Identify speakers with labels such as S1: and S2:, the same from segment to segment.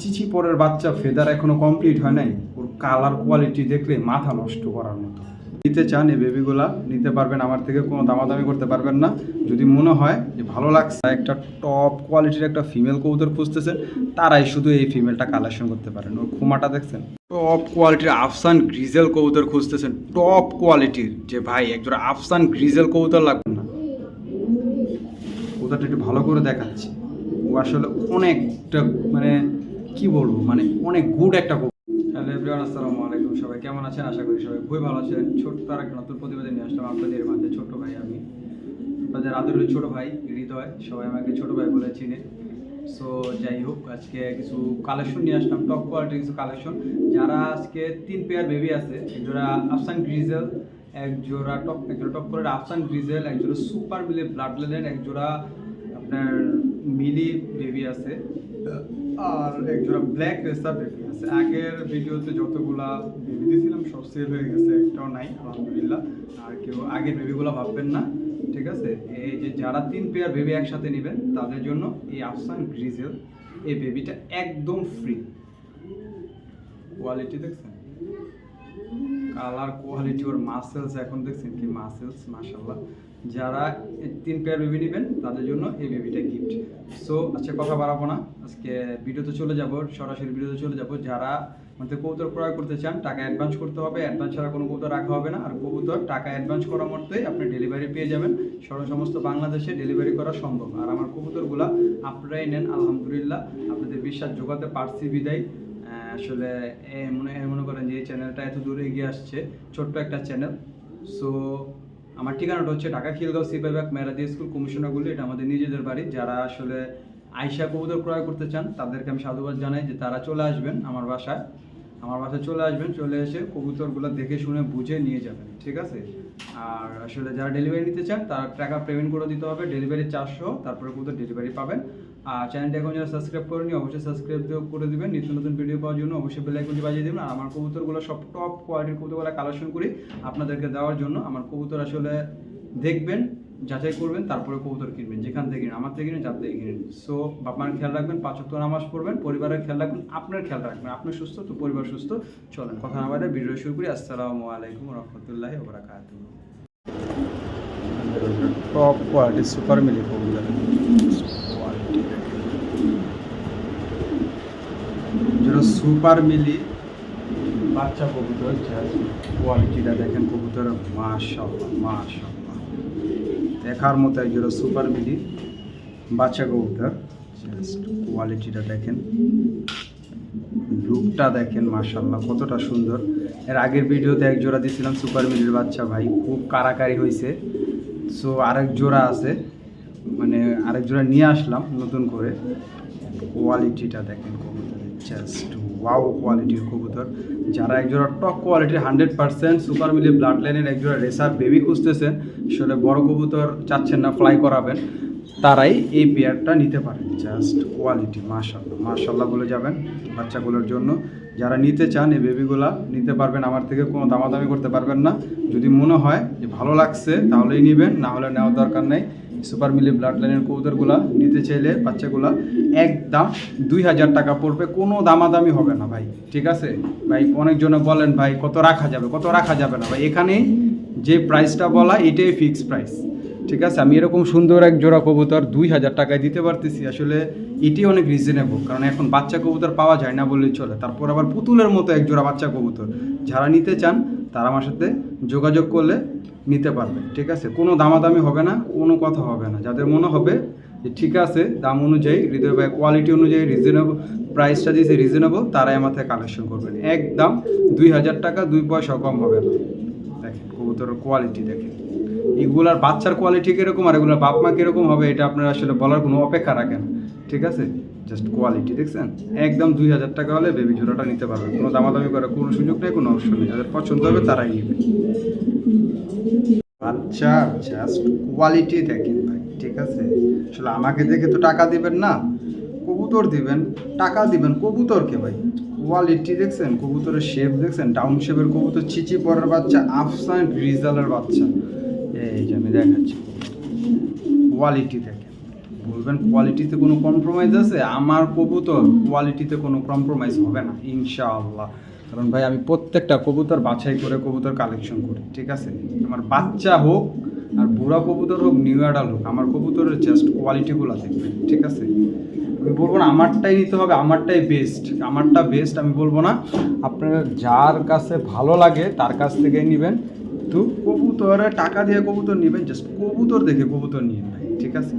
S1: চিচি পরের বাচ্চা ফেদার এখনও কমপ্লিট হয় নাই। ওর কালার কোয়ালিটি দেখলে মাথা নষ্ট করার মতো। নিতে চান এই বেবিগুলা নিতে পারবেন আমার থেকে, কোনো দামাদামি করতে পারবেন না। যদি মনে হয় যে ভালো লাগছে, একটা টপ কোয়ালিটির একটা ফিমেল কবুতর খুঁজতেছেন, তারাই শুধু এই ফিমেলটা কালেকশন করতে পারেন। ওর খুমাটা দেখছেন? টপ কোয়ালিটির আফসান গ্রিজেল কবুতর খুঁজতেছেন। টপ কোয়ালিটির যে ভাই একজন আফসান গ্রিজেল কবুতর লাগবে না। কবুতরটা একটু ভালো করে দেখাচ্ছি। ও আসলে অনেকটা মানে কি বলব? মানে অনেক গুড একটা হ্যালো এভরিওয়ান আসসালামু আলাইকুম। সবাই কেমন আছেন? আশা করি সবাই খুবই ভালো আছেন। ছোট্ট আর একটা নতুন প্রতিবেদন নিয়ে আসলাম আপনাদের মাঝে, ছোট্ট ভাই আমি। আপনাদের আদরের ছোট ভাই হৃদয়, সবাই আমাকে ছোট ভাই বলে চিনে। সো যাই হোক, আজকে কিছু কালেকশন নিয়ে আসলাম টপ কোয়ালিটির কিছু কালেকশন যারা আজকে তিন পেয়ার বেবি আছে জোড়া আফসান গ্রিজেল এক জোড়া টপ এক জোড়া টপ করে আফসান গ্রিজেল এক জোড়া সুপার মিলে ব্লাড লেন এক জোড়া আপনার মিলি বেবি আছে। আর এক জোড়া ব্ল্যাক রেসার বেবি আছে। আগের ভিডিওতে যতগুলা বেবি দিয়েছিলাম সব সেল হয়ে গেছে একটাও নাই আলহামদুলিল্লাহ। আর কেউ আগের বেবিগুলো ভাববেন না ঠিক আছে? এই যে যারা তিন পেয়ার বেবি একসাথে নেবেন তাদের জন্য এই আফসান গ্রিজেল এই বেবিটা একদম ফ্রি কোয়ালিটি দেখছেন? কালার কোয়ালিটি ওর মাসেলস এখন দেখছেন কি? মাসেলস মাশাল্লাহ যারা তিন পেয়ার বেবি নেবেন, তাদের জন্য এই বেবিটা গিফট সো আজকে কথা বাড়াবো না। আজকে ভিডিওতে চলে যাব, সরাসরি ভিডিওতে চলে যাব। যারা মধ্যে কবুতর ক্রয় করতে চান, টাকা অ্যাডভান্স করতে হবে। অ্যাডভান্স ছাড়া কোনো কবুতর রাখা হবে না। আর কবুতর টাকা অ্যাডভান্স করার মধ্যেই আপনি ডেলিভারি পেয়ে যাবেন। সর সমস্ত বাংলাদেশে ডেলিভারি করা সম্ভব। আর আমার কবুতরগুলা আপনারাই নেন, আলহামদুলিল্লাহ। আপনাদের বিশ্বাস যোগাতে পারছি বিদায়। আসলে মনে মনে করেন যে এই চ্যানেলটা এত দূরে এগিয়ে আসছে, ছোট্ট একটা চ্যানেল সো আমার ঠিকানাটা হচ্ছে ঢাকা খিলগাঁও সিপাইবাগ মেরাদি স্কুল কমিশনারগুলি, এটা আমাদের নিজেদের বাড়ি। যারা আসলে আয়সা কবুতর ক্রয় করতে চান, তাদেরকে আমি সাধুবাদ জানাই যে তারা চলে আসবেন আমার বাসায়। আমার বাসায় চলে আসবেন, চলে এসে কবুতরগুলো দেখে শুনে বুঝে নিয়ে যাবেন, ঠিক আছে? আর আসলে যারা ডেলিভারি নিতে চান, তারা টাকা পেমেন্ট করে দিতে হবে। ডেলিভারি চারশো তারপরে কবুতর ডেলিভারি পাবেন। আর চ্যানেলটা এখন যারা সাবস্ক্রাইব করেনি, অবশ্যই সাবস্ক্রাইব করে দিবেন। নিত্য নতুন ভিডিও পাওয়ার জন্য অবশ্যই বেল আইকনটি বাজিয়ে দেবেন। আর আমার কবুতরগুলো সব টপ কোয়ালিটির কবুতরগুলো কালেকশন করি আপনাদেরকে দেওয়ার জন্য। আমার কবুতর আসলে দেখবেন, যাচাই করবেন, তারপরে কবুতর কিনবেন। যেখান থেকে কিনেন, আমার থেকে কিনেন, যার থেকে কিনেন। সো বাপমার খেয়াল রাখবেন, পাঁচ ওয়াক্ত নামাজ পড়বেন, পরিবারের খেয়াল রাখবেন, আপনার খেয়াল রাখবেন। আপনার সুস্থ, তো পরিবার সুস্থ। চলেন, কথা না বাইরে ভিডিও শুরু করি। আসসালামু আলাইকুম রহমতুল্লাহ ওবরাকাতুহ। টপ কোয়ালিটি সুপার মিলি কবুতর কোয়ালিটি যেটা সুপার মিলি বাচ্চা কবুতর কোয়ালিটিটা দেখেন কবুতর দেখার মতো একজোড়া সুপার মিলি বাচ্চা কবুতর কোয়ালিটিটা দেখেন। লুকটা দেখেন মাশাল্লাহ কতটা সুন্দর। এর আগের ভিডিওতে এক জোড়া দিয়েছিলাম সুপার মিলির বাচ্চা, ভাই, খুব কারাকারি হয়েছে সো আরেক জোড়া আছে মানে আরেক জোড়া নিয়ে আসলাম নতুন করে। কোয়ালিটিটা দেখেন কবুতরের জাস্ট ওয়াও কোয়ালিটির কবুতর। যারা একজোড়া টপ কোয়ালিটির হান্ড্রেড পার্সেন্ট সুপার মিলি ব্লাড লাইনের একজোড়া রেসার বেবি খুঁজতেছেন আসলে বড় কবুতর চাচ্ছেন না ফ্লাই করাবেন, তারাই এই পেয়ারটা নিতে পারেন জাস্ট কোয়ালিটি মাশাল্লাহ মাশাল্লাহ বলে যাবেন বাচ্চাগুলোর জন্য। যারা নিতে চান এই বেবিগুলা নিতে পারবেন, আমার থেকে কোনো দামাদামি করতে পারবেন না। যদি মনে হয় যে ভালো লাগছে, তাহলেই নেবেন, না হলে নেওয়ার দরকার নেই। সুপার মিলি ব্লাড লাইনের কবুতরগুলা নিতে চাইলে বাচ্চাগুলা একদম দুই হাজার টাকা পড়বে। কোনো দামাদামি হবে না ভাই, ঠিক আছে? ভাই, অনেকজনে বলেন, ভাই, কত রাখা যাবে? কত রাখা যাবে না ভাই? এখানেই যে প্রাইসটা বলা, এটাই ফিক্সড প্রাইস ঠিক আছে? আমি এরকম সুন্দর এক জোড়া কবুতর দুই হাজার টাকায় দিতে পারতেছি। আসলে এটি অনেক রিজনেবল কারণ এখন বাচ্চা কবুতর পাওয়া যায় না বললেই চলে। তারপর আবার পুতুলের মতো এক জোড়া বাচ্চা কবুতর। যারা নিতে চান, তারা আমার সাথে যোগাযোগ করলে নিতে পারবে ঠিক আছে? কোনো দামাদামি হবে না, কোনো কথা হবে না। যাদের মনে হবে যে ঠিক আছে, দাম অনুযায়ী, হৃদয় ভাই কোয়ালিটি অনুযায়ী রিজনেবল প্রাইসটা দিয়েছে রিজনেবল তারাই আমার থেকে কালেকশন করবেন। একদম দুই হাজার টাকা, দুই পয়সা কম হবে না। দেখেন কবুতরের কোয়ালিটি দেখেন। এগুলার বাচ্চার কোয়ালিটি কীরকম আর এগুলোর বাপ মা কীরকম হবে, এটা আপনারা আসলে বলার কোনো অপেক্ষা রাখেন। ঠিক আছে? জাস্ট কোয়ালিটি দেখছেন? একদম দুই হাজার টাকা হলে বেবি জোড়াটা নিতে পারবেন। কোনো দামাদামি করার কোনো সুযোগ নেই, কোনো অপশন নেই। যাদের পছন্দ হবে তারাই নেবে। বাচ্চা জাস্ট কোয়ালিটি দেখেন ভাই, ঠিক আছে? আসলে আমাকে দেখে তো টাকা দিবেন না, কবুতর দিবেন, টাকা দিবেন কবুতরকে ভাই। কোয়ালিটি দেখছেন? কবুতরের শেপ দেখছেন? ডাউন শেপের কবুতর চিচি পরের বাচ্চা আফসান গ্রিজালের বাচ্চা। এই যে আমি দেখাচ্ছি। কোয়ালিটি দেখেন। বলবেন কোয়ালিটিতে কোনো কম্প্রোমাইজ আছে? আমার কবুতর কোয়ালিটিতে কোনো কম্প্রোমাইজ হবে না, ইনশাআল্লাহ। কারণ ভাই, আমি প্রত্যেকটা কবুতর বাছাই করে কবুতর কালেকশন করি, ঠিক আছে? আমার বাচ্চা হোক আর বুড়া কবুতর হোক নিউ অ্যাডাল হোক, আমার কবুতরের জাস্ট কোয়ালিটিগুলো দেখবেন, ঠিক আছে? আমি বলব না, আমারটাই নিতে হবে, আমারটাই বেস্ট আমারটা বেস্ট আমি বলব না, আপনার যার কাছে ভালো লাগে, তার কাছ থেকেই নেবেন। তো কবুতরে টাকা দিয়ে কবুতর নেবেন জাস্ট কবুতর দেখে কবুতর নিয়ে ভাই, ঠিক আছে?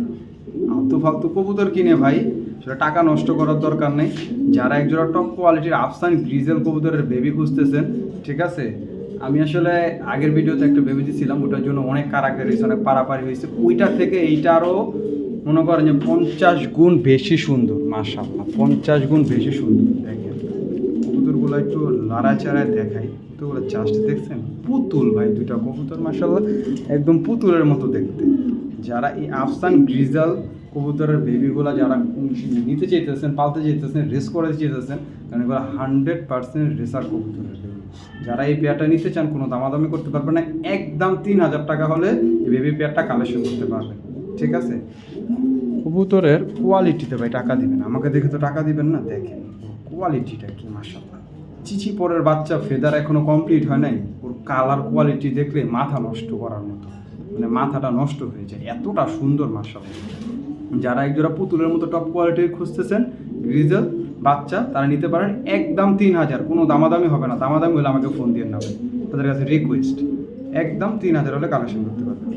S1: আলতু ফালতু কবুতর কিনে ভাই, সেটা টাকা নষ্ট করার দরকার নেই। যারা একজোড়া টপ কোয়ালিটির আফসান গ্রিজেল কবুতরের বেবি খুঁজতেছেন, ঠিক আছে? আমি আসলে আগের ভিডিওতে একটা বেবি দিয়েছিলাম ওটার জন্য অনেক কারাকারি হয়েছে অনেক পারাপারি হয়েছে। ওইটা থেকে এইটা আরও মনে করেন যে পঞ্চাশ গুণ বেশি সুন্দর, মাশাআল্লাহ, পঞ্চাশ গুণ বেশি সুন্দর, দেখেন। কবুতরগুলো একটু লড়াচাড়ায় দেখাই। কবুতরগুলো জাস্ট দেখছেন, পুতুল ভাই, দুইটা কবুতর, মাশাআল্লাহ, একদম পুতুলের মতো দেখতে। যারা এই আফসান গ্রিজাল কবুতরের বেবিগুলো যারা নিতে চাইতেছেন, পালতে চাইতেছেন রেস করতে চাইতেছেন, কারণ এগুলো হান্ড্রেড পার্সেন্ট রেসার কবুতরের। যারা এই পেয়ারটা নিতে চান, কোনো দামাদামি করতে পারবেন না, একদম তিন হাজার টাকা হলে এই বেবি পেয়ারটা কালেকশন করতে পারবেন। ঠিক আছে? কবুতরের কোয়ালিটিতে ভাই টাকা দিবেন। আমাকে দেখে তো টাকা দিবেন না, দেখেন। কোয়ালিটিটা কি মাসাল্লাহ চিচি পরের বাচ্চা ফেদার এখনও কমপ্লিট হয় নাই। ওর কালার কোয়ালিটি দেখলে মাথা নষ্ট করার মতো। মানে মাথাটা নষ্ট হয়ে যায়। এতটা সুন্দর মাসাল্লাহ যারা একজোড়া পুতুলের মতো টপ কোয়ালিটির খুঁজতেছেন, রিজেল বাচ্চা, তারা নিতে পারেন একদম তিন হাজার। কোনো দামাদামি হবে না। দামাদামি হলে আমাকে ফোন দিয়ে নেবেন তাদের কাছে রিকোয়েস্ট একদম তিন হাজার হলে কালেকশন করতে পারবেন।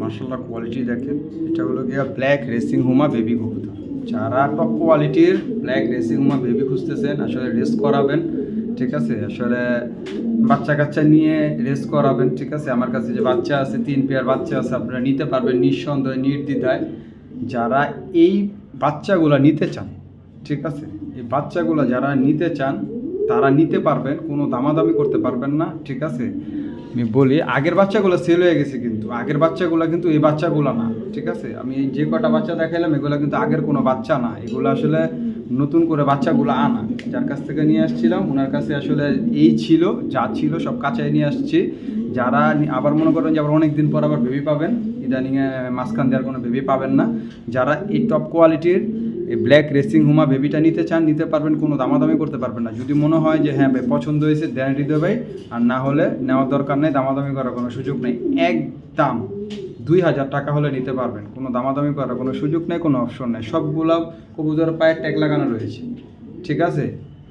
S1: মার্শাল্লাহ কোয়ালিটি দেখেন। এটা হলো গিয়া ব্ল্যাক রেসিং হুমা বেবি কবুতর। যারা টপ কোয়ালিটির ব্ল্যাক রেসিং হুমা বেবি খুঁজতেছেন, আসলে রেস করাবেন। ঠিক আছে? আসলে বাচ্চা কাচ্চা নিয়ে রেস করাবেন, ঠিক আছে? আমার কাছে যে বাচ্চা আছে, তিন পেয়ার বাচ্চা আছে, আপনারা নিতে পারবেন নিঃসন্দেহে, নির্দ্বিধায়। যারা এই বাচ্চাগুলো নিতে চান, ঠিক আছে? এই বাচ্চাগুলো যারা নিতে চান, তারা নিতে পারবেন, কোনো দামাদামি করতে পারবেন না, ঠিক আছে? আমি বলি, আগের বাচ্চাগুলো সেল হয়ে গেছে কিন্তু। আগের বাচ্চাগুলো কিন্তু এই বাচ্চাগুলো না, ঠিক আছে? আমি যে কটা বাচ্চা দেখাইলাম, এগুলো কিন্তু আগের কোনো বাচ্চা না। এগুলো আসলে নতুন করে বাচ্চাগুলো আনা। যার কাছ থেকে নিয়ে আসছিলাম ওনার কাছে আসলে এই ছিল, যা ছিল সব কাঁচাই নিয়ে আসছি। যারা আবার মনে করেন যে আবার অনেক দিন পর আবার বেবি পাবেন ইদানিংয়ে মাঝখান দেওয়ার কোনো বেবি পাবেন না। যারা এই টপ কোয়ালিটির এই ব্ল্যাক রেসিং হুমা বেবিটা নিতে চান, নিতে পারবেন, কোনো দামাদামি করতে পারবেন না। যদি মনে হয় যে হ্যাঁ ভাই, পছন্দ হয়েছে, দেন ভাই। আর না হলে নেওয়ার দরকার নেই, দামাদামি করার কোনো সুযোগ নেই। একদম দুই হাজার টাকা হলে নিতে পারবেন। কোনো দামাদামি করার কোনো সুযোগ নেই, কোনো অপশন নেই। সবগুলো কবুতর পায়ে ট্যাগ লাগানো রয়েছে। ঠিক আছে?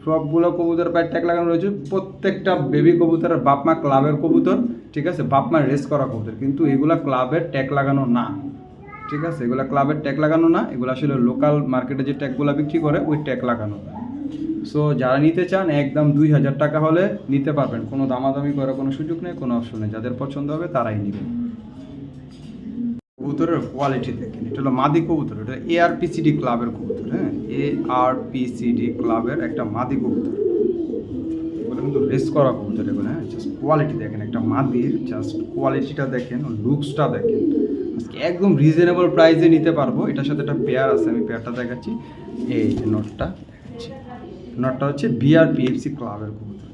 S1: সবগুলো কবুতর পায়ে ট্যাগ লাগানো রয়েছে। প্রত্যেকটা বেবি কবুতরের বাপ মা ক্লাবের কবুতর। ঠিক আছে? বাপ মা রেস করা কবুতর। কিন্তু এগুলা ক্লাবের ট্যাগ লাগানো না। ঠিক আছে? এগুলা ক্লাবের ট্যাগ লাগানো না। এগুলো আসলে লোকাল মার্কেটে যে ট্যাগগুলো বিক্রি করে, ওই ট্যাগ লাগানো। সো যারা নিতে চান, একদম দুই হাজার টাকা হলে নিতে পারবেন। কোনো দামাদামি করার কোনো সুযোগ নেই, কোনো অপশন নেই। যাদের পছন্দ হবে, তারাই নেবেন কবুতরের কোয়ালিটি দেখেন। এটা হলো মাদি কবুতর। এটা এআরপিসিডি ক্লাবের কবুতর হ্যাঁ? এআরপিসিডি ক্লাবের একটা মাদি কবুতর। এগুলো কিন্তু রেস করা কবুতর এগুলো হ্যাঁ জাস্ট কোয়ালিটি দেখেন, একটা মাদির জাস্ট কোয়ালিটিটা দেখেন লুকসটা দেখেন, আজকে একদম রিজনেবল প্রাইসে নিতে পারব। এটার সাথে একটা পেয়ার আছে, আমি পেয়ারটা দেখাচ্ছি। এই যে নোটটা দেখাচ্ছি। নোটটা হচ্ছে বিআরপিএফসি ক্লাবের কবুতর।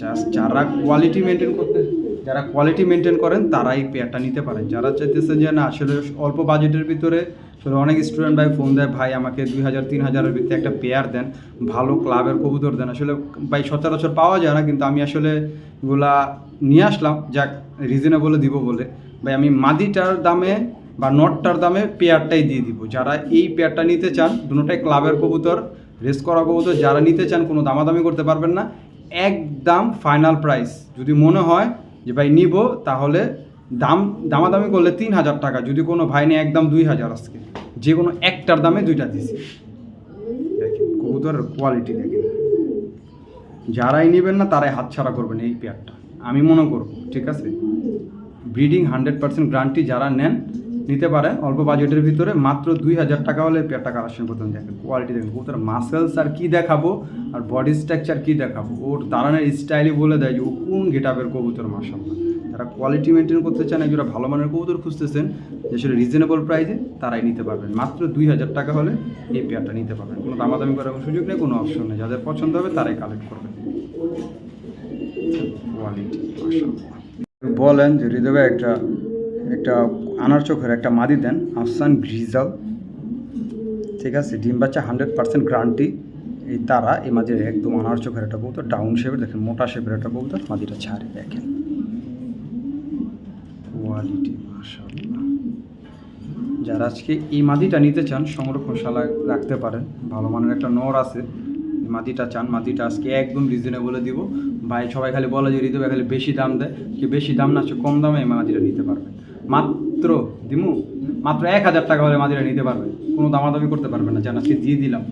S1: জাস্ট যারা কোয়ালিটি মেনটেন করতে, যারা কোয়ালিটি মেনটেন করেন, তারাই পেয়ারটা নিতে পারেন। যারা চাইতেছে যে না, আসলে অল্প বাজেটের ভিতরে আসলে অনেক স্টুডেন্ট ভাই ফোন দেয়, ভাই, আমাকে দুই হাজার, তিন হাজারের ভিতরে একটা পেয়ার দেন, ভালো ক্লাবের কবুতর দেন। আসলে ভাই, সচরাচর পাওয়া যায় না, কিন্তু আমি আসলে এগুলা নিয়ে আসলাম, যাক রিজনেবলে দিব বলে। ভাই, আমি মাদিটার দামে বা নটটার দামে পেয়ারটাই দিয়ে দিব। যারা এই পেয়ারটা নিতে চান দুটোটাই ক্লাবের কবুতর রেস করা কবুতর, যারা নিতে চান, কোনো দামাদামি করতে পারবেন না। একদম ফাইনাল প্রাইস যদি মনে হয় যে, ভাই, নিব, তাহলে দাম, দামাদামি করলে তিন হাজার টাকা, যদি কোনো ভাই নেই একদম দুই হাজার আজকে। যে কোনো একটার দামে দুইটা দিছি। কবুতরের কোয়ালিটি দেখেন। যারাই নেবেন না, তারাই হাতছাড়া করবেন এই পেয়ারটা আমি মনে করব, ঠিক আছে? ব্রিডিং হান্ড্রেড পার্সেন্ট গ্রান্টি যারা নেন, নিতে পারেন অল্প বাজেটের ভিতরে, মাত্র দুই হাজার টাকা হলে পেয়ারটা কালেকশন হবে। দেখেন কোয়ালিটি দেখেন কবুতর মাসেলস আর কী দেখাবো, আর বডি স্ট্রাকচার কী দেখাবো। ওর দাঁড়ানোর স্টাইলই বলে দেয় যে, ও কোন গেটাপের কবুতর মাসাল্লাহ যারা কোয়ালিটি মেনটেন করতে চান একজোড়া ভালো মানের কবুতর খুঁজতেছেন, যে সেটা রিজনেবল প্রাইসে তারাই নিতে পারবেন। মাত্র দুই হাজার টাকা হলে এই পেয়ারটা নিতে পারবেন। কোনো দামাদামি করার সুযোগ নেই, কোনো অপশন নেই। যাদের পছন্দ হবে তারাই কালেক্ট করবেন বলেন যে হৃদয় একটা একটা আনার চোখের একটা মাদি দেন, আফসান গ্রিজাল। ঠিক আছে, ডিম বাচ্চা হান্ড্রেড পার্সেন্ট গ্রান্টি এই তারা, এই মাঝে একদম আনার চোখের একটা কবুতর ডাউন শেপের দেখেন মোটা শেপের একটা কবুতর, মাদিটা ছাড়ে, দেখেন। কোয়ালিটি, মাশাআল্লাহ। যারা আজকে এই মাদিটা নিতে চান, সংরক্ষণশালায় রাখতে পারেন। ভালো মানের একটা নর আছে। মাদিটা চান, মাদিটা আজকে একদম রিজনেবলে দিব। ভাই, সবাই খালি বলে যে ঋতু খালি বেশি দাম দেয়। কি বেশি দাম না কম দামে মাদিটা নিতে পারবেন মাত্র, দিমু, মাত্র এক হাজার টাকা হলে মাদিটা নিতে পারবে। কোনো দামাদামি করতে পারবে না। জান আজকে দিয়ে দিলাম।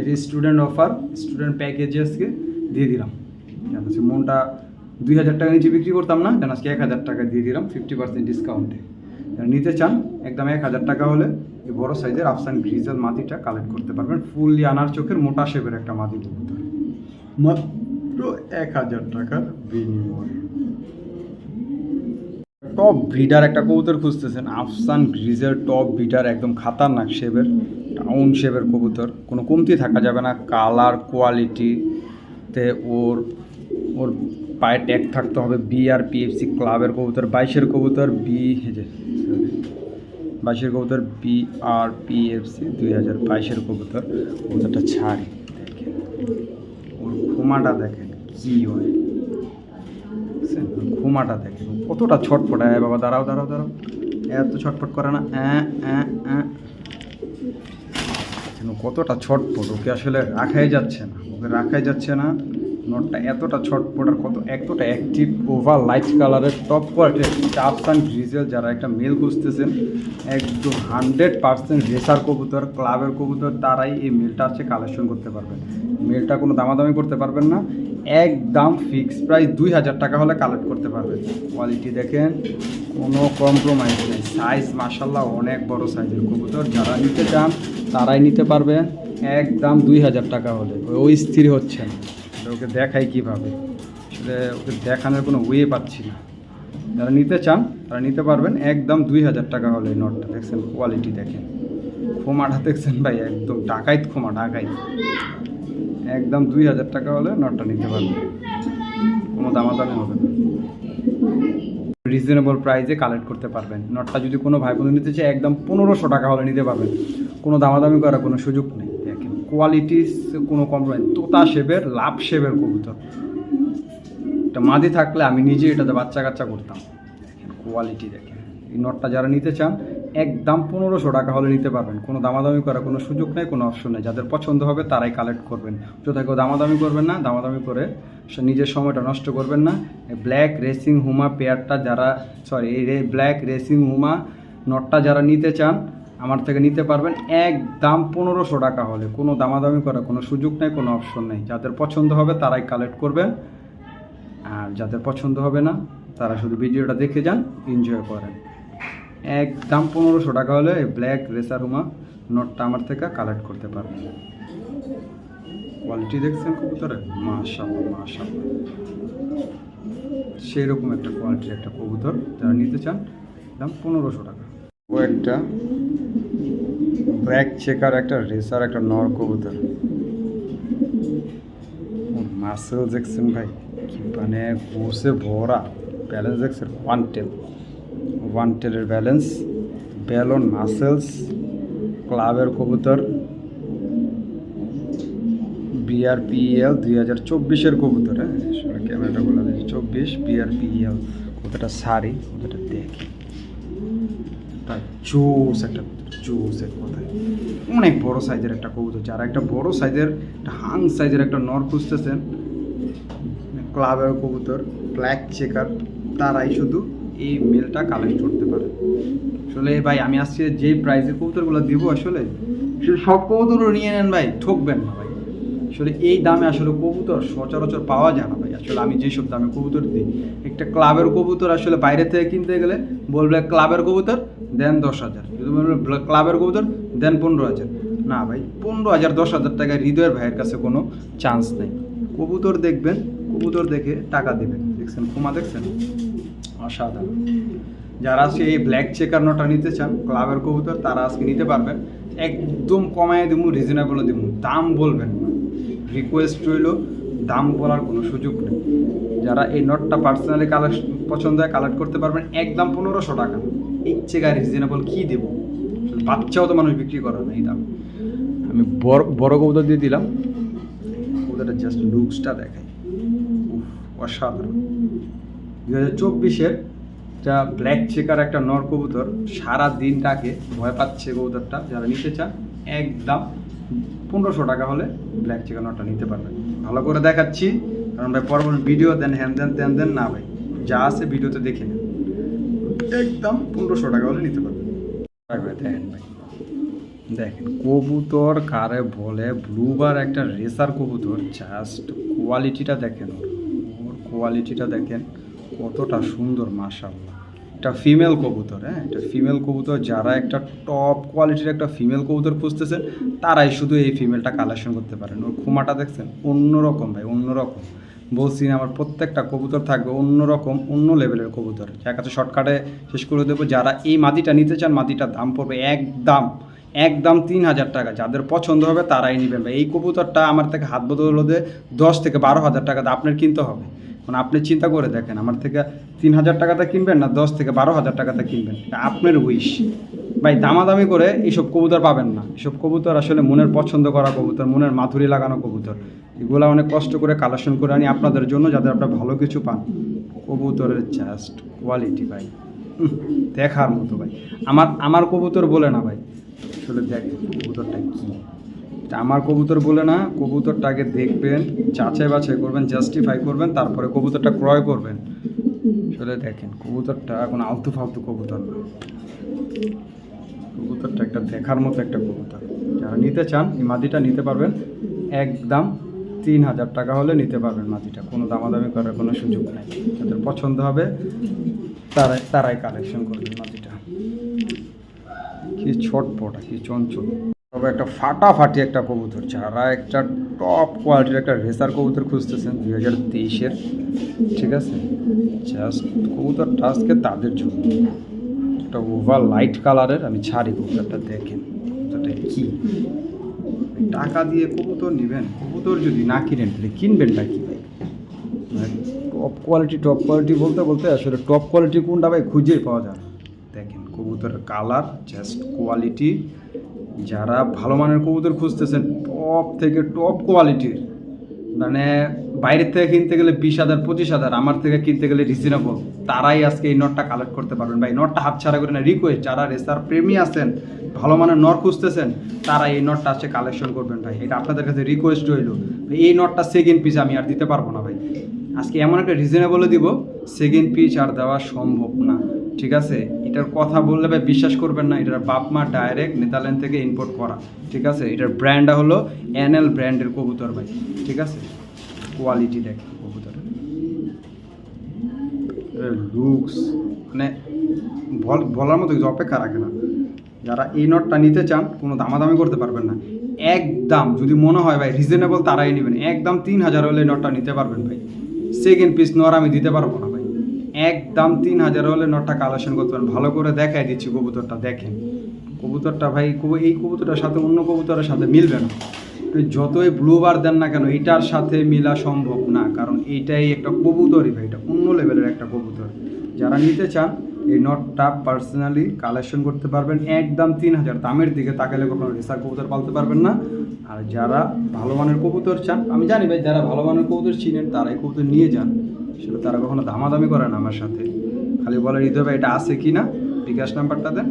S1: এটি স্টুডেন্ট অফার স্টুডেন্ট প্যাকেজে আজকে দিয়ে দিলাম। মনটা দুই হাজার টাকা নিচে বিক্রি করতাম না জান আজকে এক হাজার টাকা দিয়ে দিলাম ফিফটি পার্সেন্ট ডিসকাউন্টে নিতে চান, একদম এক হাজার টাকা হলে এই বড় সাইজের আফসান গ্রিজেল মাটিটা কালেক্ট করতে পারবেন, ফুললি আনার চোখের মোটা শেপের একটা মাটি মাত্র এক হাজার টাকার বিনিময়। টপ ব্রিডার একটা কবুতর খুঁজতেছেন, আফসান গ্রিজের টপ ব্রিডার একদম খাতারনাক শেপের টাউন শেপের কবুতর। কোনো কমতি থাকা যাবে না কালার কোয়ালিটিতে ওর ওর পায়ে ট্যাগ থাকতে হবে বি আর পিএফসি ক্লাবের কবুতর, বাইশের কবুতর বি বাইশের কবুতর বি আর পিএফসি দুই হাজার বাইশের কবুতর, কবুতরটা ছাড়ি, দেখেন। ওর ঘুমাটা দেখেন কি হয়। ঘুমাটা দেখেন, কতটা ছটফট। হ্যাঁ বাবা, দাঁড়াও দাঁড়াও দাঁড়াও। এত ছটফট করে না কতটা ছটফট, ওকে আসলে রাখাই যাচ্ছে না, ওকে রাখাই যাচ্ছে না। নটটা এতটা ছটফট আর কত, এতটা অ্যাক্টিভ ওভার লাইট কালারের টপ কোয়ালিটির চাপসান গ্রিজেল যারা একটা মেল খুঁজতেছেন, একদম হান্ড্রেড পার্সেন্ট রেসার কবুতর ক্লাবের কবুতর, তারাই এই মেলটা আছে কালেকশন করতে পারবেন। মেলটা কোনো দামাদামি করতে পারবেন না, একদম ফিক্স প্রাইস দুই হাজার টাকা হলে কালেক্ট করতে পারবেন। কোয়ালিটি দেখেন, কোনো কম্প্রোমাইজ নেই। সাইজ মাসাল্লাহ অনেক বড় সাইজের কবুতর, যারা নিতে চান, তারাই নিতে পারবেন একদম দুই হাজার টাকা হলে। ওই স্থির হচ্ছে না। ওকে দেখাই কীভাবে। আসলে ওকে দেখানোর কোনো ওয়ে পাচ্ছি না। যারা নিতে চান, তারা নিতে পারবেন। একদম দুই হাজার টাকা হলে এই নটটা। দেখছেন কোয়ালিটি দেখেন। খোমাটা দেখছেন ভাই, একদম ডাকাইত খোমা, ডাকাইত। একদম দুই হাজার টাকা হলে নটটা নিতে পারবেন। কোনো দামাদামি হবে না। রিজনেবল প্রাইসে কালেক্ট করতে পারবেন। নটটা যদি কোনো ভাই বোন নিতে চায়, একদম পনেরোশো টাকা হলে নিতে পারবেন। কোনো দামাদামি করার কোনো সুযোগ নেই। দেখেন কোয়ালিটি কোনো কম্প্রোমাইজ তোতা শেপের লাভ শেপের কবুতর। এটা মাদি থাকলে আমি নিজে এটাতে বাচ্চা কাচ্চা করতাম কোয়ালিটি দেখেন। এই নটটা যারা নিতে চান, একদম পনেরোশো টাকা হলে নিতে পারবেন। কোনো দামাদামি করার কোনো সুযোগ নেই, কোনো অপশন নেই। যাদের পছন্দ হবে তারাই কালেক্ট করবেন। যথা কেউ দামাদামি করবেন না, দামাদামি করে নিজের সময়টা নষ্ট করবেন না। ব্ল্যাক রেসিং হুমা পেয়ারটা যারা সরি এই ব্ল্যাক রেসিং হুমা নটটা যারা নিতে চান আমার থেকে নিতে পারবেন একদম পনেরোশো টাকা হলে। কোনো দামাদামি করার কোনো সুযোগ নেই, কোনো অপশন নেই। যাদের পছন্দ হবে তারাই কালেক্ট করবেন। আর যাদের পছন্দ হবে না, তারা শুধু ভিডিওটা দেখে যান এনজয় করেন। একদম পনেরোশো টাকা হলে এই ব্ল্যাক রেসার হুমা নোটটা আমার থেকে কালেক্ট করতে পারবেন। কোয়ালিটি দেখছেন কবুতরের মাশাল্লাহ মাশাল্লাহ সেই রকম একটা কোয়ালিটির একটা কবুতর। যারা নিতে চান, দাম পনেরোশো টাকা। ও একটা ব্ল্যাক চেকার, একটা রেসার, একটা নর কবুতর। মাসেল দেখছেন ভাই মানে গোসে ভরা। ব্যালেন্স দেখছেন ওয়ান টেল ওয়ান টেলের ব্যালেন্স। ব্যালন মাসেলস ক্লাবের কবুতর। বিআরপিএল দুই হাজার চব্বিশের কবুতর হ্যাঁ? ক্যামেরাটা বলে দিয়েছে চব্বিশ বিআরপিএল কতটা সারি কতটা দেখি। তার জোস একটা জোস এক কথায়? অনেক বড় সাইজের একটা কবুতর যারা একটা বড় সাইজের একটা হাং সাইজের একটা নর খুঁজতেছেন। ক্লাবের কবুতর ব্ল্যাক চেকার তারাই শুধু এই মেলটা কালেক্ট করতে পারে। আসলে ভাই, আমি আজকে যে প্রাইজে কবুতরগুলো দিব আসলে সব কবুতরও নিয়ে নেন ভাই, ঠকবেন না ভাই। আসলে এই দামে আসলে কবুতর সচরাচর পাওয়া যায় না ভাই। আসলে আমি যেসব দামে কবুতর দিই, একটা ক্লাবের কবুতর আসলে বাইরে থেকে কিনতে গেলে বলবে ক্লাবের কবুতর দেন দশ হাজার। যদি ক্লাবের কবুতর, দেন পনেরো হাজার। না ভাই, পনেরো হাজার, দশ হাজার টাকায় হৃদয়ের ভাইয়ের কাছে কোনো চান্স নেই। কবুতর দেখবেন, কবুতর দেখে টাকা দেবেন। দেখছেন? কুমা দেখছেন? অসাধারণ। যারা আজকে এই ব্ল্যাক চেকার নটা নিতে চান, ক্লাবের কবুতর, তারা আজকে নিতে পারবেন। একদম কমায় দেবো রিজনেবল দেবো দাম বলবেন রিকোয়েস্ট রইল দাম বলার কোনো সুযোগ নেই। যারা এই নটটা পার্সোনালি কালেক্ট পছন্দ হয় কালেক্ট করতে পারবেন একদম পনেরোশো টাকা। এই চেকার রিজনেবল কী দেবো? বাচ্চাও তো মানুষ বিক্রি করে না এই দাম। আমি বড় বড় কবুতর দিয়ে দিলাম। কবুতরটা জাস্ট লুকসটা দেখাই। উফ, অসাধারণ। দু হাজার চব্বিশের একটা ব্ল্যাক চেকার একটা নর কবুতর সারা দিন ডাকে ভয় পাচ্ছে কবুতরটা। যারা নিতে চান একদম পনেরোশো টাকা হলে ব্ল্যাক চেকার নরটা নিতে পারবেন। ভালো করে দেখাচ্ছি। কারণ ভাই, পরবর্তী ভিডিও দেন হ্যান দেন, তেন দেন, না ভাই, যা আছে ভিডিওতে দেখে নেন। একদম পনেরোশো টাকা হলে নিতে পারবেন। দেখেন ভাই, দেখেন, কবুতর, কারে বলে ব্লুবার একটা রেসার কবুতর জাস্ট কোয়ালিটিটা দেখেন। ওর ওর কোয়ালিটিটা দেখেন, কতটা সুন্দর মাশাল্লাহ একটা ফিমেল কবুতর হ্যাঁ? একটা ফিমেল কবুতর, যারা একটা টপ কোয়ালিটির একটা ফিমেল কবুতর খুঁজতেছেন তারাই শুধু এই ফিমেলটা কালেকশন করতে পারেন। ওর খুমাটা দেখছেন? অন্যরকম ভাই, অন্যরকম। বলছি আমার প্রত্যেকটা কবুতর থাকবে অন্যরকম, অন্য লেভেলের কবুতর। যার কাছে শর্টকাটে শেষ করে দেবো, যারা এই মাদিটা নিতে চান, মাদিটার দাম পড়বে একদম একদম তিন হাজার টাকা। যাদের পছন্দ হবে, তারাই নেবেন ভাই। এই কবুতরটা আমার থেকে হাত বদল হলে দশ থেকে বারো হাজার টাকা আপনার কিনতে হবে। মানে আপনি চিন্তা করে দেখেন, আমার থেকে তিন হাজার টাকাতে কিনবেন না দশ থেকে বারো হাজার টাকাতে কিনবেন? আপনার উইশ ভাই, দামাদামি করে এইসব কবুতর পাবেন না। এসব কবুতর আসলে মনের পছন্দ করা কবুতর, মনের মাধুরী লাগানো কবুতর। এগুলো অনেক কষ্ট করে কালেকশন করে আনি আপনাদের জন্য যাতে আপনারা ভালো কিছু পান। কবুতরের জাস্ট কোয়ালিটি ভাই। দেখার মতো ভাই। আমার আমার কবুতর বলে না ভাই। আসলে দেখ, কবুতরটা কী? আমার কবুতর বলে না, কবুতরটাকে দেখবেন, যাচাই বাছাই করবেন জাস্টিফাই করবেন, তারপরে কবুতরটা ক্রয় করবেন। আসলে দেখেন, কবুতরটা এখন আলতু ফালতু কবুতর না। কবুতরটা একটা দেখার মতো একটা কবুতর। যারা নিতে চান, এই মাদিটা নিতে পারবেন। একদম তিন হাজার টাকা হলে নিতে পারবেন মাদিটা। কোনো দামাদামি করার কোনো সুযোগ নেই। যাদের পছন্দ হবে, তারাই তারাই কালেকশন করবেন মাদিটা। কি ছটপটা, কি চঞ্চল। তবে একটা ফাটাফাটি একটা কবুতর, যারা একটা টপ কোয়ালিটির একটা রেসার কবুতর খুঁজতেছেন দুই হাজার তেইশের, ঠিক আছে? জাস্ট কবুতরটা আজকে তাদের জন্য। একটা ওভার লাইট কালারের আমি ছাড়ি কবুতরটা, দেখেন কবুতরটা কি। টাকা দিয়ে কবুতর নেবেন, কবুতর যদি না কিনেন, তাহলে কিনবেন না কি? ভাই টপ কোয়ালিটি টপ কোয়ালিটি বলতে বলতে আসলে টপ কোয়ালিটি কোনটা ভাই খুঁজে পাওয়া যায়। দেখেন কবুতরের কালার জাস্ট কোয়ালিটি যারা ভালো মানের কবুতর খুঁজতেছেন টপ থেকে টপ কোয়ালিটির মানে বাইরের থেকে কিনতে গেলে বিশ হাজার, পঁচিশ হাজার, আমার থেকে কিনতে গেলে রিজনেবল তারাই আজকে এই নটটা কালেক্ট করতে পারবেন। ভাই, নটটা হাত ছাড়া করে না রিকোয়েস্ট যারা রেসার প্রেমী আছেন, ভালো মানের নট খুঁজতেছেন, তারা এই নটটা আজকে কালেকশন করবেন ভাই। এটা আপনাদের কাছে রিকোয়েস্ট রইল। এই নটটা সেকেন্ড পিস আমি আর দিতে পারব না ভাই। আজকে এমন একটা রিজনেবলে দিব সেকেন্ড পিস আর দেওয়া সম্ভব না। ঠিক আছে? এটার কথা বললে ভাই বিশ্বাস করবেন না, এটার বাপ মা ডাইরেক্ট নেদারল্যান্ড থেকে ইম্পোর্ট করা, ঠিক আছে? এটার ব্র্যান্ডটা হলো এনএল ব্র্যান্ডের কবুতর ভাই, ঠিক আছে? কোয়ালিটি দেখ কবুতরের। লুকস মানে বল- বলার মতো কিছু অপেক্ষা রাখে না। যারা এই নটটা নিতে চান, কোনো দামাদামি করতে পারবেন না। একদম, যদি মনে হয় ভাই রিজনেবল তারাই নেবেন। একদম তিন হাজার হলে নটটা নিতে পারবেন ভাই। সেকেন্ড পিস নর আমি দিতে পারব না। একদম তিন হাজার হলে নটটা কালেকশন করতে পারেন। ভালো করে দেখাই দিচ্ছি কবুতরটা, দেখেন। কবুতরটা ভাই এই কবুতরটার সাথে অন্য কবুতরের সাথে মিলবে না। যতই ব্লু বার দেন না কেন, এটার সাথে মিলা সম্ভব না। কারণ এইটাই একটা কবুতরই ভাই, এটা অন্য লেভেলের একটা কবুতর। যারা নিতে চান এই নটটা পার্সোনালি কালেকশন করতে পারবেন একদম তিন হাজার দামের দিকে তাকালে কখনো রেসার কবুতর পালতে পারবেন না। আর যারা ভালো মানের কবুতর চান, আমি জানি ভাই, যারা ভালো মানের কবুতর চিনেন, তারাই কবুতর নিয়ে যান। সেটা তারা কখনো দামাদামি করে না আমার সাথে। খালি বলে হৃদয় ভাই, এটা আছে কি না বিকাশ নাম্বারটা দেন।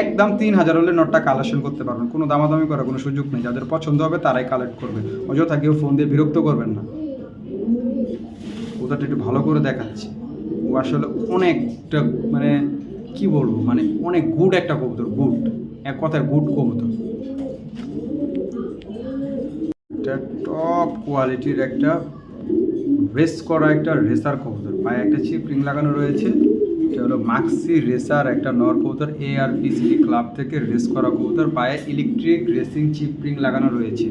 S1: একদম তিন হাজার হলে নটটা কালেকশন করতে পারবেন। কোনো দামাদামি করার কোনো সুযোগ নেই। যাদের পছন্দ হবে, তারাই কালেক্ট করবে। অযথা কেউ ফোন দিয়ে বিরক্ত করবেন না। ওটা একটু ভালো করে দেখাচ্ছি। আসলে অনেকটা মানে কি বলব? মানে অনেক গুড একটা কবুতর গুড এক কথায় গুড কবুতর। এটা টপ কোয়ালিটির একটা রেস করা একটা রেসার কবুতর। পায়ে একটা চিপ রিং লাগানো রয়েছে। এটা হলো মাক্সি রেসার একটা নর কবুতর। A R P city club থেকে রেস করা কবুতর। পায়ে ইলেকট্রিক রেসিং চিপ রিং লাগানো রয়েছে।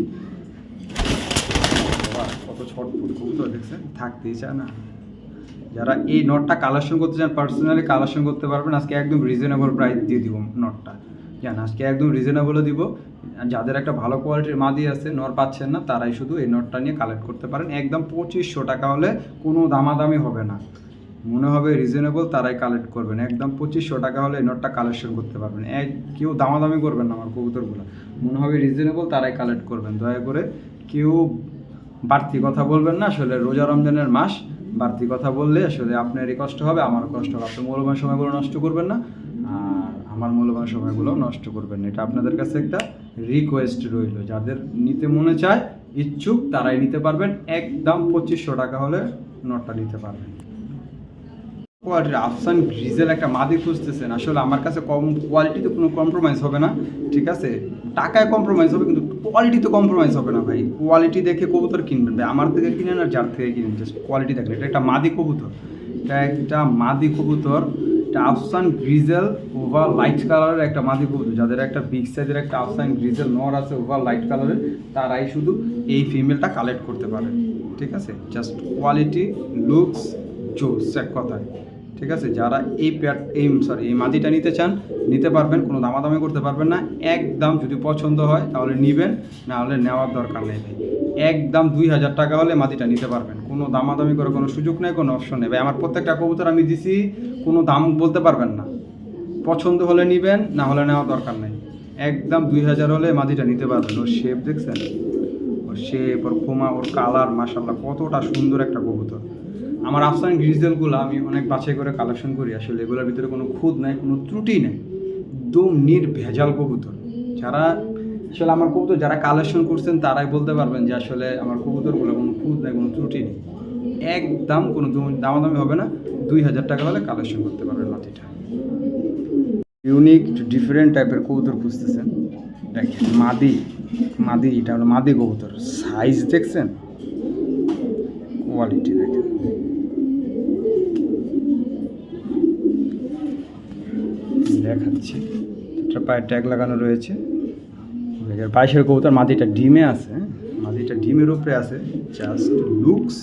S1: কত ছটফট কবুতর দেখছেন? থাকতেই চায় না। যারা এই নটটা কালেকশন করতে চান পার্সোনালি কালেকশন করতে পারবেন। আজকে একদম রিজনেবল প্রাইস দিয়ে দিব নটটা। জান, আজকে একদম রিজনেবলও দিব। যাদের একটা ভালো কোয়ালিটির মাদি আছে নর পাচ্ছেন না, তারাই শুধু এই নটটা নিয়ে কালেক্ট করতে পারেন। একদম পঁচিশশো টাকা হলে কোনো দামাদামি হবে না। মনে হবে রিজনেবল তারাই কালেক্ট করবেন। একদম পঁচিশশো টাকা হলে এই নটটা কালেকশন করতে পারবেন। এক, কেউ দামাদামি করবেন না আমার কবুতরগুলো। মনে হবে রিজনেবল তারাই কালেক্ট করবেন। দয়া করে কেউ বাড়তি কথা বলবেন না। আসলে রোজা রমজানের মাস বাড়তি কথা বললে আসলে আপনারই কষ্ট হবে আমার কষ্ট হবে। আপনি মূল্যবান সময়গুলো নষ্ট করবেন না, আর আমার মূল্যবান সময়গুলো নষ্ট করবেন না। এটা আপনাদের কাছে একটা রিকোয়েস্ট রইল। যাদের নিতে মনে চায়, ইচ্ছুক, তারাই নিতে পারবেন। একদম পঁচিশশো টাকা হলে নোটটা নিতে পারবেন। কোয়ালিটির আফসান গ্রিজেল একটা মাদি খুঁজতেছেন? আসলে আমার কাছে কম কোয়ালিটিতে কোনো কম্প্রোমাইজ হবে না, ঠিক আছে? টাকায় কম্প্রোমাইজ হবে, কিন্তু কোয়ালিটিতে কম্প্রোমাইজ হবে না ভাই। কোয়ালিটি দেখে কবুতর কিনবেন ভাই। আমার থেকে কিনেন আর যার থেকে কিনেন জাস্ট কোয়ালিটি দেখলে এটা একটা মাদি কবুতর। এটা একটা মাদি কবুতর। এটা আফসান গ্রিজেল ওভার লাইট কালারের একটা মাদি কবুতর। যাদের একটা বিগ সাইজের একটা আফসান গ্রিজেল নর আছে ওভার লাইট কালারের তারাই শুধু এই ফিমেলটা কালেক্ট করতে পারে, ঠিক আছে? জাস্ট কোয়ালিটি লুকস জোস এক কথায়। ঠিক আছে? যারা এই প্যাট এই সরি এই মাদিটা নিতে চান, নিতে পারবেন, কোনো দামাদামি করতে পারবেন না। একদম যদি পছন্দ হয়, তাহলে নেবেন, না হলে নেওয়ার দরকার নেই একদম দুই হাজার টাকা হলে মাদিটা নিতে পারবেন। কোনো দামাদামি করে কোনো সুযোগ নেই, কোনো অপশন নেই আমার প্রত্যেকটা কবুতর আমি দিছি, কোনো দাম বলতে পারবেন না। পছন্দ হলে নেবেন, না হলে নেওয়ার দরকার নেই। একদম দুই হাজার হলে মাদিটা নিতে পারবেন। ওর শেপ দেখছেন? ওর শেপ ওর খোমা ওর কালার মাসাল্লাহ কতটা সুন্দর একটা কবুতর। আমার আফসান গ্রিজেলগুলো আমি অনেক বাছাই করে কালেকশন করি। আসলে এগুলোর ভিতরে কোনো খুদ নাই, কোনো ত্রুটি নেই। একদম নির্ভেজাল কবুতর। যারা, আসলে আমার কবুতর যারা কালেকশন করছেন, তারাই বলতে পারবেন যে আসলে আমার কবুতরগুলো কোনো খুদ নাই, কোনো ত্রুটি নেই। একদম কোনো দম- দামাদামি হবে না। দুই হাজার টাকা হলে কালেকশন করতে পারবেন মাটিটা ইউনিক ডিফারেন্ট টাইপের কবুতর খুঁজতেছেন। দেখেন, মাদি। মাদি, এটা হলো মাদি কবুতর। সাইজ দেখছেন? কোয়ালিটি দেখেন। দেখাচ্ছি এটা পায়ে ট্যাগ লাগানো রয়েছে। বাইশের কবুতর মাদিটা ডিমে আছে হ্যাঁ? মাদিটা ডিমের উপরে আছে। জাস্ট লুকস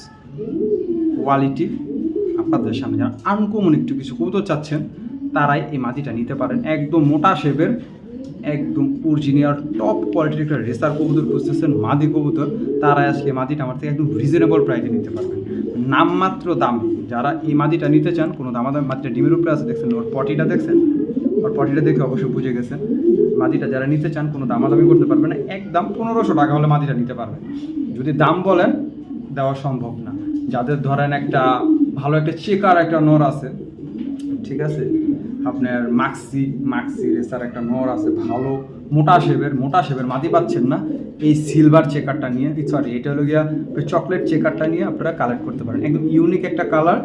S1: কোয়ালিটি আপনাদের সামনে যারা আনকমন একটু কিছু কবুতর চাচ্ছেন, তারাই এই মাটিটা নিতে পারেন। একদম মোটা শেপের, একদম অরিজিনাল টপ কোয়ালিটির একটা রেসার কবুতর খুঁজতেছেন, মাদি কবুতর। তারাই আজকে মাটিটা আমার থেকে একদম রিজনেবল প্রাইসে নিতে পারবেন। নামমাত্র দাম। যারা এই মাটিটা নিতে চান, কোনো দামাদামি, মাটিটা ডিমের উপরে আছে, দেখছেন, ওর পটিটা দেখছেন ওর পটিটা দেখে অবশ্যই বুঝে গেছেন। মাটিটা যারা নিতে চান, কোনো দামাদামি করতে পারবে না। একদম পনেরোশো টাকা হলে মাটিটা নিতে পারবে। যদি দাম বলেন, দেওয়া সম্ভব না। যাদের ধরেন একটা ভালো একটা চেকার একটা নর আছে, ঠিক আছে? আপনার মাক্সি মাক্সি রেসার একটা নর আছে, ভালো, মোটা শেপের মোটা শেপের মাটি পাচ্ছেন না, এই সিলভার চেকারটা নিয়ে সরি এটা হলো গিয়া চকলেট চেকারটা নিয়ে আপনারা কালেক্ট করতে পারেন। একদম ইউনিক একটা কালার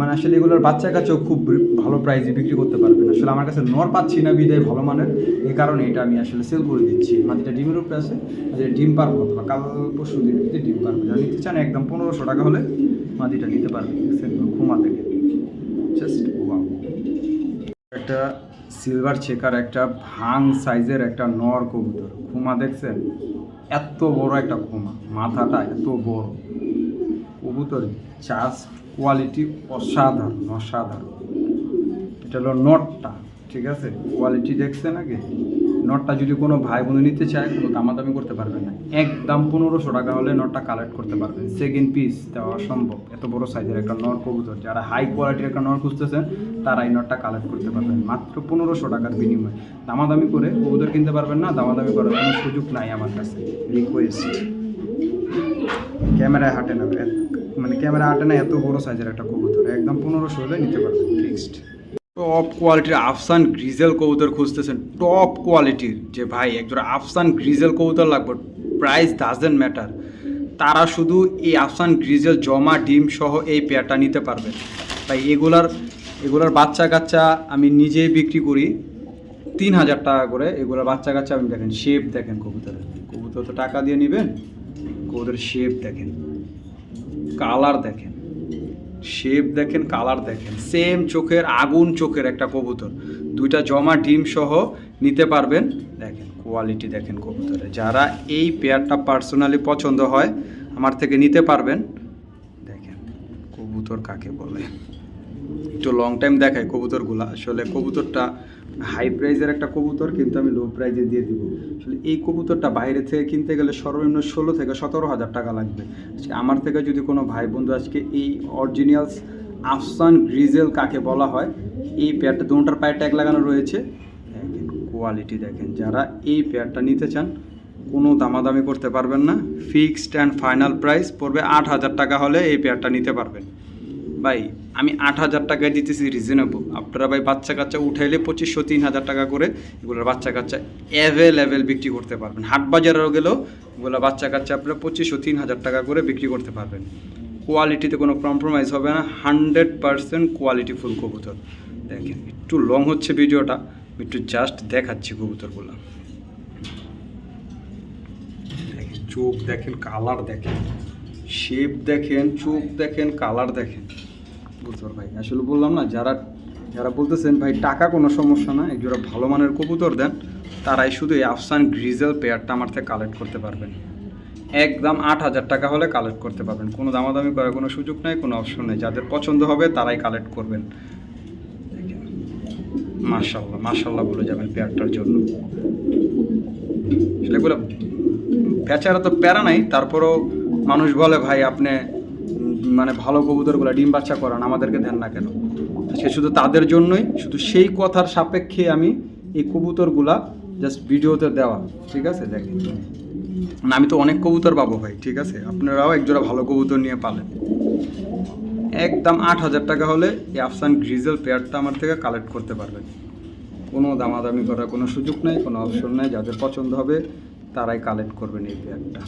S1: মানে আসলে এগুলোর বাচ্চা কাছেও খুব ভালো প্রাইসে বিক্রি করতে পারবেন। আসলে আমার কাছে নর পাচ্ছি না বিদায় ভালো মানের। এই কারণে এটা আমি আসলে সেল করে দিচ্ছি। মাটিটা ডিমের উপরে আছে যে ডিম পারব অথবা কাল পরশু দিন ডিম পারব। যারা নিতে চান একদম পনেরোশো টাকা হলে মাটিটা নিতে পারবেন। ঘুমা থেকে। জাস্ট একটা সিলভার চেকার একটা ভাং সাইজের একটা নর কবুতর। খুমা দেখছেন? এত বড় একটা খুমা মাথাটা এত বড়। কবুতর জাস্ট কোয়ালিটি অসাধারণ অসাধারণ। এটা হলো নটটা, ঠিক আছে? কোয়ালিটি দেখছেন আগে? নটটা যদি কোনো ভাই বোন নিতে চায়, কোনো দামাদামি করতে পারবেন না। একদম পনেরোশো টাকা হলে নটটা কালেক্ট করতে পারবেন সেকেন্ড পিস দেওয়া অসম্ভব। এত বড় সাইজের একটা নর কবুতর। যারা হাই কোয়ালিটির একটা নর খুঁজতেছেন, তারা এই নটটা কালেক্ট করতে পারবেন। মাত্র পনেরোশো টাকার বিনিময়ে। দামাদামি করে কবুতর কিনতে পারবেন না, দামাদামি করার কোনো সুযোগ নাই আমার কাছে। রিকোয়েস্ট ক্যামেরায় হাঁটে না মানে ক্যামেরা হাঁটে না, এত বড় সাইজের একটা কবুতর। একদম পনেরোশো হলে নিতে পারবেন ফিক্সড টপ কোয়ালিটির আফসান গ্রিজেল কবুতর খুঁজতেছেন। টপ কোয়ালিটির যে ভাই একজন আফসান গ্রিজেল কবুতর লাগবে প্রাইস ডাজেন্ট ম্যাটার তারা শুধু এই আফসান গ্রিজেল, জমা, ডিম সহ এই পেয়ারটা নিতে পারবে। তাই এগুলার এগুলার বাচ্চা কাচ্চা আমি নিজেই বিক্রি করি। তিন হাজার টাকা করে এগুলোর বাচ্চা কাচ্চা আপনি দেখেন শেপ দেখেন কবুতরের। কবুতর তো টাকা দিয়ে নেবেন? কবুতরের শেপ দেখেন কালার দেখেন শেপ দেখেন কালার দেখেন। সেম চোখের, আগুন চোখের একটা কবুতর। দুইটা জমা ডিম সহ নিতে পারবেন। দেখেন কোয়ালিটি দেখেন কবুতরে যারা এই পেয়ারটা পার্সোনালি পছন্দ হয়, আমার থেকে নিতে পারবেন। দেখেন, কবুতর কাকে বলে। একটু লং টাইম দেখায় কবুতরগুলো। আসলে কবুতরটা হাই প্রাইজের একটা কবুতর, কিন্তু আমি লো প্রাইজে দিয়ে দিব। আসলে এই কবুতরটা বাইরে থেকে কিনতে গেলে সর্বনিম্ন ষোলো থেকে সতেরো হাজার টাকা লাগবে। আমার থেকে যদি কোনো ভাই বন্ধু আজকে এই অরিজিনালস আফসান গ্রিজেল কাকে বলা হয়, এই পেয়ারটা দুটার পায়ে ট্যাগ লাগানো রয়েছে। কোয়ালিটি দেখেন, যারা এই পেয়ারটা নিতে চান, কোনো দামাদামি করতে পারবেন না। ফিক্সড অ্যান্ড ফাইনাল প্রাইস পড়বে আট হাজার টাকা হলে এই পেয়ারটা নিতে পারবেন। ভাই আমি আট হাজার টাকায় দিতেছি রিজনেবল আপনারা ভাই বাচ্চা কাচ্চা উঠাইলে পঁচিশশো, তিন হাজার টাকা করে এগুলোর বাচ্চা কাচ্চা অ্যাভেলেবেল বিক্রি করতে পারবেন। হাট বাজারেও গেলেও এগুলো বাচ্চা কাচ্চা আপনারা পঁচিশশো, তিন হাজার টাকা করে বিক্রি করতে পারবেন। কোয়ালিটিতে কোনো কম্প্রোমাইজ হবে না হান্ড্রেড পারসেন্ট কোয়ালিটি ফুল কবুতর। দেখেন, একটু লং হচ্ছে ভিডিওটা একটু জাস্ট দেখাচ্ছি কবুতরগুলো। চোখ দেখেন কালার দেখেন শেপ দেখেন, চোখ দেখেন কালার দেখেন। কবুতর ভাই? আসলে বললাম না, যারা যারা বলতেছেন, ভাই, টাকা কোনো সমস্যা না যারা ভালো মানের কবুতর দেন, তারাই শুধু এই আফসান গ্রিজেল পেয়ারটা আমার থেকে কালেক্ট করতে পারবেন। একদম আট হাজার টাকা হলে কালেক্ট করতে পারবেন। কোনো দামাদামি করার কোনো সুযোগ নেই, কোনো অপশন নেই। যাদের পছন্দ হবে, তারাই কালেক্ট করবেন। মার্শাল্লাহ মার্শাল্লাহ বলে যাবেন পেয়ারটার জন্য। আসলে এগুলো, বেচারা তো প্যারা নাই, তারপরেও মানুষ বলে, ভাই, আপনি মানে ভালো কবুতরগুলো ডিম বাচ্চা করান, আমাদেরকে দেন না কেন? সে শুধু তাদের জন্যই, শুধু সেই কথার সাপেক্ষে আমি এই কবুতরগুলা জাস্ট ভিডিওতে দেওয়া, ঠিক আছে? দেখেন। না, আমি তো অনেক কবুতর পাবো ভাই, ঠিক আছে? আপনারাও একজোড়া ভালো কবুতর নিয়ে পালেন। একদম আট হাজার টাকা হলে এই আফসান গ্রিজেল পেয়ারটা আমার থেকে কালেক্ট করতে পারবেন। কোনো দামাদামি করার কোনো সুযোগ নেই, কোনো অপশন নেই, যাদের পছন্দ হবে তারাই কালেক্ট করবেন এই পেয়ারটা।